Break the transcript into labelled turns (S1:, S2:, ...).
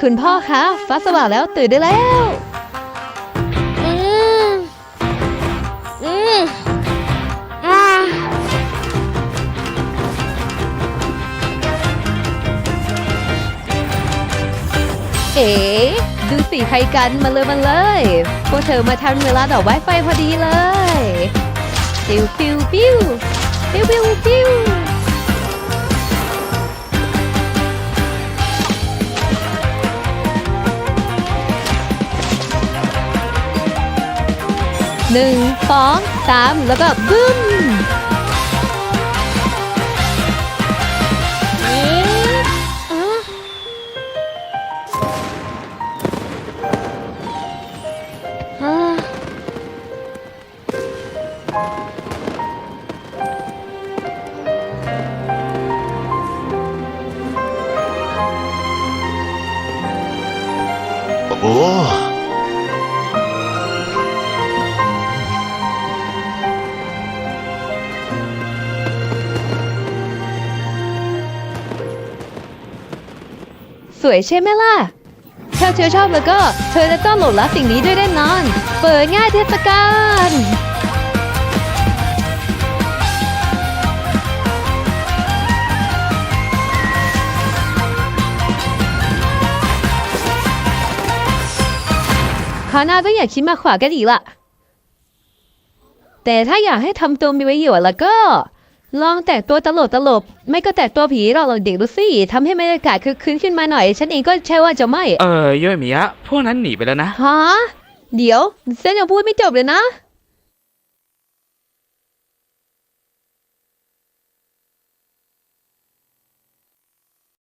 S1: คุณพ่อคะฟ้าสว่างแล้วตื่นได้แล้ว
S2: อืมอืมอ่า
S1: เอ๋ดูสิใครกันมาเลยมาเลยพวกเธอมาทันเวลาดอกไม้ไฟพอดีเลย ปิ้วปิ้วปิ้วปิ้วปิ้วปิ้ว หนึ่งสองสามแล้วก็บึ้ม
S2: อืมอ่าอ่า
S3: โอ้
S1: สวยใช่ไหมล่ะ ถ้าเธอชอบแล้วก็ เธอจะต้องหลดรับสิ่งนี้ด้วยแน่นอน เปิดง่ายเทศกาลคราวหน้าต้องอย่าคิดมาขวากันอีกละแต่ถ้าอยากให้ทำตัวมีประโยชน์แล้วก็ ลองแต่งตัวตลกตลกๆไม่ก็แต่งตัวผีเราเราเด็กดูสิทำให้บรรยากาศคึกคืนขึ้นมาหน่อย ฉันเองก็ใช่ว่าจะไม่
S4: เออโยยมิยะพวกนั้นหนีไปแล้วนะ
S1: ฮะเดี๋ยวเส้นยังพูดไม่จบเลยนะ